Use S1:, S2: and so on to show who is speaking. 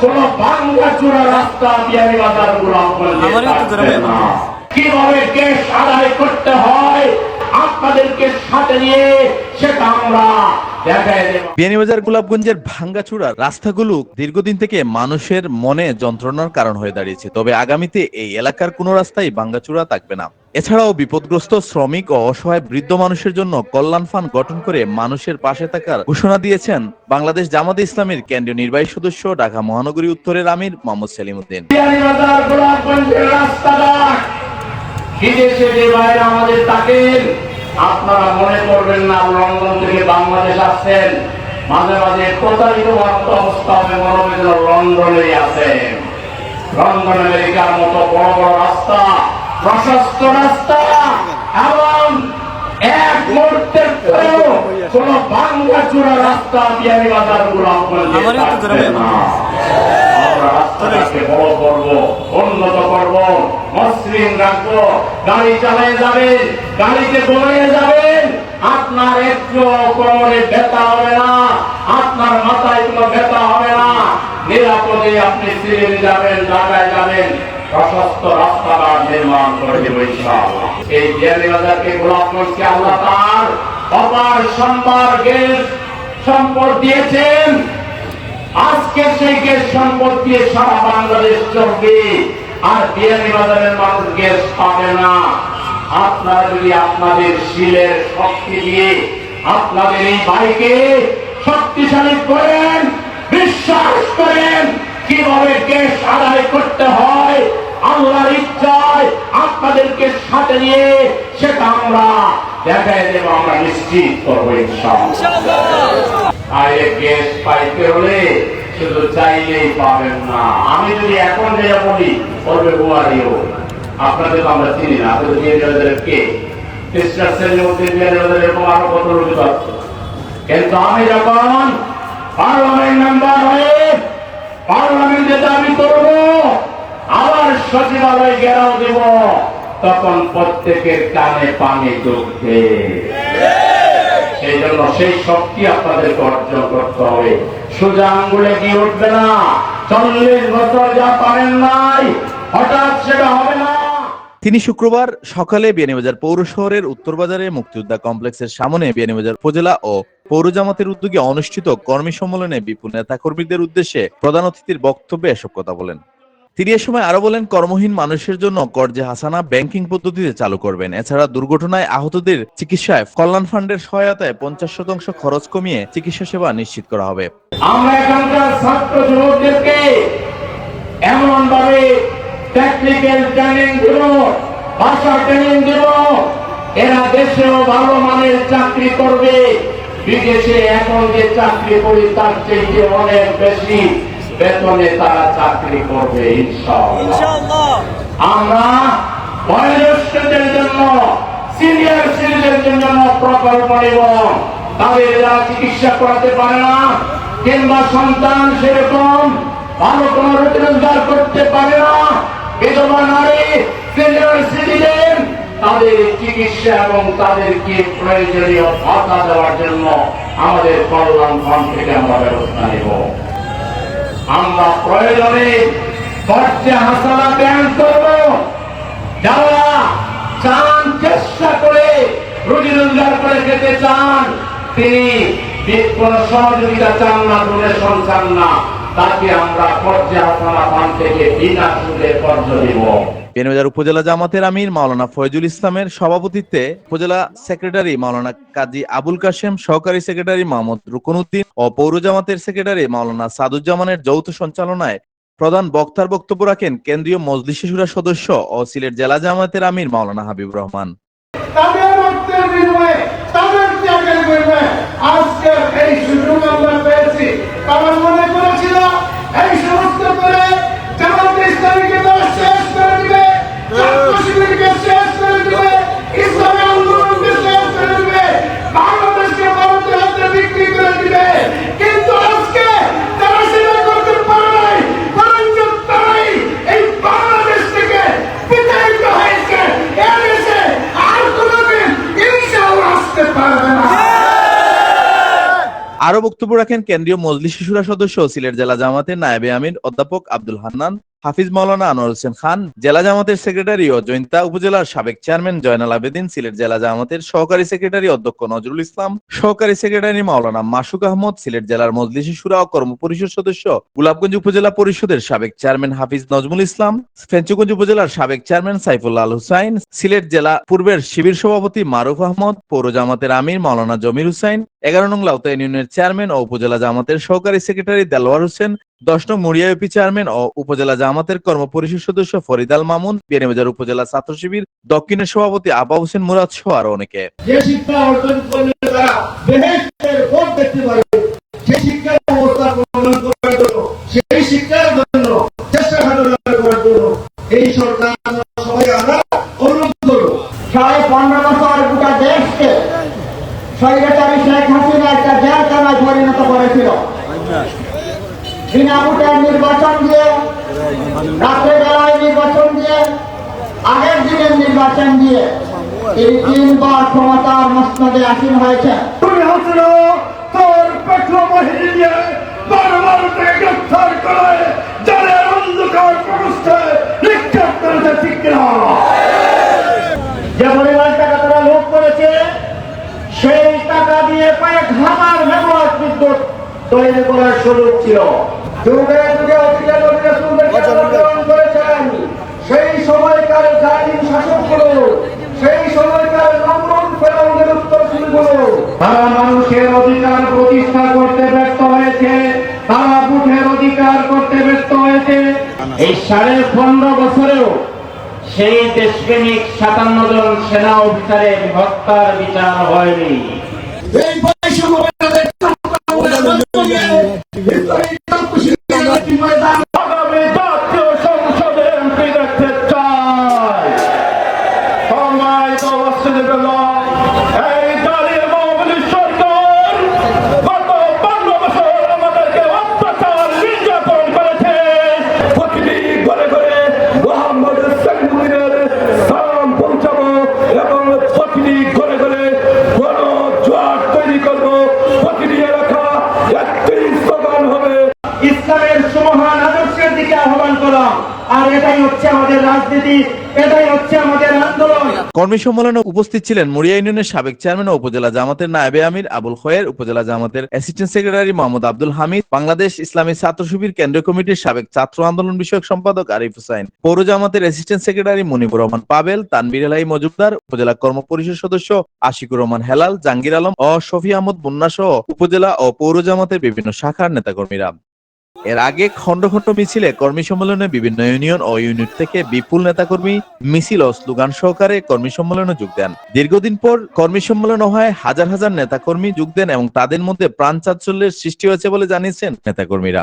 S1: কোন রাস্তা বিহারি বাজারগুলো। কীভাবে কেস আদায় করতে হয় আপনাদেরকে সাথে নিয়ে সেটা আমরা
S2: বিয়ানীবাজার গোলাপগঞ্জের ভাঙ্গাচুরা রাস্তাগুলো দীর্ঘদিন থেকে মানুষের মনে যন্ত্রণার কারণ হয়ে দাঁড়িয়েছে। তবে আগামীতে এই এলাকার কোনো রাস্তাই ভাঙ্গাচুরা থাকবে না। এছাড়াও বিপদগ্রস্ত শ্রমিক ও অসহায় বৃদ্ধ মানুষের জন্য কল্যাণ ফান্ড গঠন করে মানুষের পাশে থাকার ঘোষণা দিয়েছেন বাংলাদেশ জামাতে ইসলামের কেন্দ্রীয় নির্বাহী সদস্য ঢাকা মহানগরী উত্তরের আমির মোহাম্মদ সেলিম উদ্দিন
S1: বিদেশে যে বাইরে আমাদের আপনারা মনে করবেন না লন্ডন থেকে বাংলাদেশ আসছেন। মাঝে মাঝে প্রতারিত মাত্র অবস্থা হবে মনে হবে যেন লন্ডনে আছেন লন্ডন আমেরিকার মতো বড় বড় রাস্তা প্রশস্ত রাস্তা এবং এক মুহূর্তের পরেও কোন ভাঙ্গা চূড়া রাস্তা
S3: তো
S1: থাকবে
S3: গ্রামে
S1: না। আমরা রাস্তাটাকে বড় উন্নত মসৃণ রাখব। গাড়ি চালিয়ে গাড়িতে আপনার একটু হবে না। আপনার মাথায় কোনো ব্যথা হবে না। নিরাপদে আপনি সিরিয়াল যাবেন, ঢাকায় যাবেন। প্রশস্ত রাস্তাঘাট নির্মাণ করে দেব ইনশাআল্লাহ। এই বাজারকে গোলাপগঞ্জকে আল্লাহ তার। অপার সম্বার সম্পদ দিয়েছেন। আজকে সেই গ্যাস সম্পদ দিয়ে সারা বাংলাদেশ চলবে। আর বিয়ানি বাজারের মানুষ গ্যাস পাবে না। আপনারা যদি আপনাদের শিলের শক্তি দিয়ে আপনাদের এই বাইকে শক্তিশালী করেন, বিশ্বাস করেন, কীভাবে গ্যাস আদায় করতে হয়, আল্লাহর ইচ্ছায় আপনাদেরকে সাথে নিয়ে সেটা আমরা দেখাই দেব, আমরা নিশ্চিত করব ইনশাআল্লাহ। আর গ্যাস পাইতে হলে শুধু চাইলেই পাবেন না। আমি যদি এখন বলি বুয়ারিও আপনাদের আমরা চিনি না। কে? এরকম আরও কত লোক আছে। কিন্তু আমি যখন পার্লামেন্ট মেম্বার হয়ে পার্লামেন্টে দাবি করব, আবার ঘেরাও দেব, তখন প্রত্যেকের কানে পানি সেই জন্য সেই শক্তি আপনাদেরকে অর্জন করতে হবে। সোজা আঙ্গুলে উঠবে না। চল্লিশ বছর যা পারেন নাই, হঠাৎ সেটা হবে না।
S2: তিনি শুক্রবার সকালে বিয়ানীবাজার পৌর শহরের উত্তর বাজারে মুক্তিযোদ্ধা কমপ্লেক্সের সামনে বিয়ানীবাজার উপজেলা ও পৌর জামাতের উদ্যোগে অনুষ্ঠিত কর্মী সম্মেলনে বিপুল নেতা কর্মীদের উদ্দেশ্যে প্রধান অতিথির বক্তব্যে এসব কথা বলেন। তিনি এ সময় আরও বলেন, কর্মহীন মানুষের জন্য কর্জে হাসানা ব্যাংকিং পদ্ধতিতে চালু করবেন। এছাড়া দুর্ঘটনায় আহতদের চিকিৎসায় কল্যাণ ফান্ডের সহায়তায় পঞ্চাশ শতাংশ খরচ কমিয়ে চিকিৎসা সেবা নিশ্চিত করা হবে।
S1: আমরা এখানকার ছাত্র যুবকদেরকে এমন ভাবে টেকনিক্যাল ট্রেনিং দেব, ভাষা ট্রেনিং দেব। এরা দেশেও ভালো মানের চাকরি করবে। বিদেশে এখন যে চাকরি করি, তার চেয়ে অনেক বেশি বেতনে তারা চাকরি করবে ইনশাআল্লাহ। আমরা বয়োজ্যেষ্ঠদের জন্য সিনিয়র সিটিজেনদের জন্য প্রকল্প নেব। তাদের যারা চিকিৎসা করাতে পারে না কিংবা সন্তান সেরকম ভালো কোন রোজগার করতে পারে না। বিধবা নারী সিনিয়র সিটিজেন তাদের চিকিৎসা এবং তাদেরকে প্রয়োজনীয় ভাতা দেওয়ার জন্য আমাদের কল্যাণ ফান্ড থেকে আমরা ব্যবস্থা নেব। আমরা প্রয়োজনে খরচে হাসানা ব্যায়াম করব। যারা চান চেষ্টা করে রুজি রোজগার করে খেতে চান, তিনি কোন সহযোগিতা চান না ডোনেশন চান না, তাকে আমরা পর্যায়ে হাসানা ফান্ড থেকে বিনা সুদে কর্জ দিব।
S2: বিয়ানীবাজার উপজেলা জামাতের আমির মাওলানা ফয়জুল ইসলামের সভাপতিত্বে উপজেলা সেক্রেটারি মাওলানা কাজী আবুল কাশেম, সহকারী সেক্রেটারি মোহাম্মদ রুকনউদ্দিন ও পৌর জামাতের সেক্রেটারি মাওলানা সাদুজ্জামানের যৌথ সঞ্চালনায় প্রধান বক্তার বক্তব্য রাখেন কেন্দ্রীয় মজলি শিশুরা সদস্য ও সিলেট জেলা জামাতের আমির মাওলানা হাবিব রহমান
S4: তাদের রক্তের বিনিময়ে তাদের ত্যাগের বিনিময়ে আজকের এই সুযোগ আমরা পেয়েছি তারা মনে করেছিল এই সমস্ত করে জামাত ইসলামীকে তারা শেষ করে দিবে ছাত্র শিবিরকে শেষ করে দিবে ইসলামী আন্দোলনকে শেষ করে দিবে বাংলাদেশকে ভারতের হাতে বিক্রি করে দিবে কিন্তু আজকে তারা সেটা করতে পারে নাই বরঞ্চ তারাই এই বাংলাদেশ থেকে বিতাড়িত হয়েছে এর এসে আর
S2: বক্তব্য রাখেন কেন্দ্রীয় মজলিস শিশুরা সদস্য সিলেট জেলা জামাতের নায়েবে আমির অধ্যাপক আব্দুল হান্নান। হাফিজ মাওলানা আনোয়ার হোসেন খান, জেলা জামাতের সেক্রেটারি ও জৈন্তা উপজেলার সাবেক চেয়ারম্যান জয়নাল আবেদিন, সিলেট জেলা জামাতের সহকারী সেক্রেটারি অধ্যক্ষ নজরুল ইসলাম, সহকারী সেক্রেটারি মাওলানা মাসুক আহমদ, সিলেট জেলার মজলিস শিশুরা ও কর্ম পরিষদ সদস্য, গোলাপগঞ্জ উপজেলা পরিষদের সাবেক চেয়ারম্যান হাফিজ নজমুল ইসলাম, ফেঞ্চুগঞ্জ উপজেলার সাবেক চেয়ারম্যান সাইফুল্লাহ আল হুসাইন, সিলেট জেলা পূর্বের শিবির সভাপতি মারুফ আহমদ, পৌর জামাতের আমির মাওলানা জমির হুসাইন, এগারো নং লাউতা ইউনিয়নের চেয়ারম্যান ও উপজেলা জামাতের সহকারী সেক্রেটারি দেলোয়ার হোসেন দশ নং মুড়িয়া ইউপি চেয়ারম্যান ও উপজেলা জামাতের কর্ম পরিষদ সদস্য ফরিদ আল মামুন বিয়ানীবাজার উপজেলা ছাত্র শিবির দক্ষিণের সভাপতি আবা হোসেন মুরাদ সহ আরও অনেকে।
S4: যে শিক্ষা অর্জন করলে তারা বেহেস্তের পথ দেখতে পারবে সেই শিক্ষার ব্যবস্থা প্রণয়ন করার জন্য সেই শিক্ষার জন্য চেষ্টা সাধনা করার জন্য এই সরকার সবাই আমরা অনুরোধ করব।
S3: সাড়ে পনেরো বছর গোটা দেশকে স্বৈরাচারী শেখ হাসিনা বিনা নির্বাচন দিয়ে রাত্রে বেলায় নির্বাচন দিয়ে আগের দিনের নির্বাচন দিয়ে এই তিনবার ক্ষমতার মসনদে আসীন হয়েছে।
S4: তুমি হাসিনা তোর পেট্রো বাহিনী বারবার গ্রেফতার করে জলের অন্ধকার প্রবেশে নিক্ষেপ করেছে ঠিক কিনা?
S3: যে পরিমাণ টাকা তারা লোক করেছে সেই টাকা দিয়ে কয়েক হাজার মেগাওয়াট বিদ্যুৎ তৈরি করার সুযোগ ছিল।
S4: যুগে যুগে অতীতে নবীরা সুন্দরকে অনুসরণ করেছেন। সেই সময়কার জালিম শাসকগুলো সেই সময়কার নম্বর ফেরাউনের উত্তরসূরিগুলো
S1: তারা মানুষের অধিকার প্রতিষ্ঠা করতে ব্যর্থ হয়েছে। তারা বুথের অধিকার করতে ব্যর্থ হয়েছে। এই সাড়ে পনেরো বছরেও সেই দেশপ্রেমিক সাতান্ন জন সেনা অফিসারের হত্যার বিচার হয়নি।
S2: কর্মী সম্মেলনে উপস্থিত ছিলেন মুড়িয়া ইউনিয়নের সাবেক চেয়ারম্যান উপজেলা জামাতের নায়েবে আমির আবুল খয়ের, উপজেলা জামাতের অ্যাসিস্ট্যান্ট সেক্রেটারি মোহাম্মদ আব্দুল হামিদ, বাংলাদেশ ইসলামী ছাত্র শিবির কেন্দ্রীয় কমিটির সাবেক ছাত্র আন্দোলন বিষয়ক সম্পাদক আরিফ হুসাইন, পৌর জামাতের অ্যাসিস্ট্যান্ট সেক্রেটারি মনিবুর রহমান পাবেল তানবির এলাই মজুমদার, উপজেলা কর্ম পরিষদ সদস্য আশিকুর রহমান হেলাল, জাহাঙ্গীর আলম ও শফি আহমদ মুন্না সহ উপজেলা ও পৌর জামাতের বিভিন্ন শাখার নেতাকর্মীরা। এর আগে খন্ড খন্ড মিছিলে কর্মী সম্মেলনে বিভিন্ন ইউনিয়ন ও ইউনিট থেকে বিপুল নেতাকর্মী, মিছিল ও স্লোগান সহকারে কর্মী সম্মেলনে যোগ দেন। দীর্ঘদিন পর কর্মী সম্মেলন হয় হাজার হাজার নেতাকর্মী যোগ দেন এবং তাদের মধ্যে প্রাণ চাঞ্চল্যের সৃষ্টি হয়েছে বলে জানিয়েছেন নেতাকর্মীরা।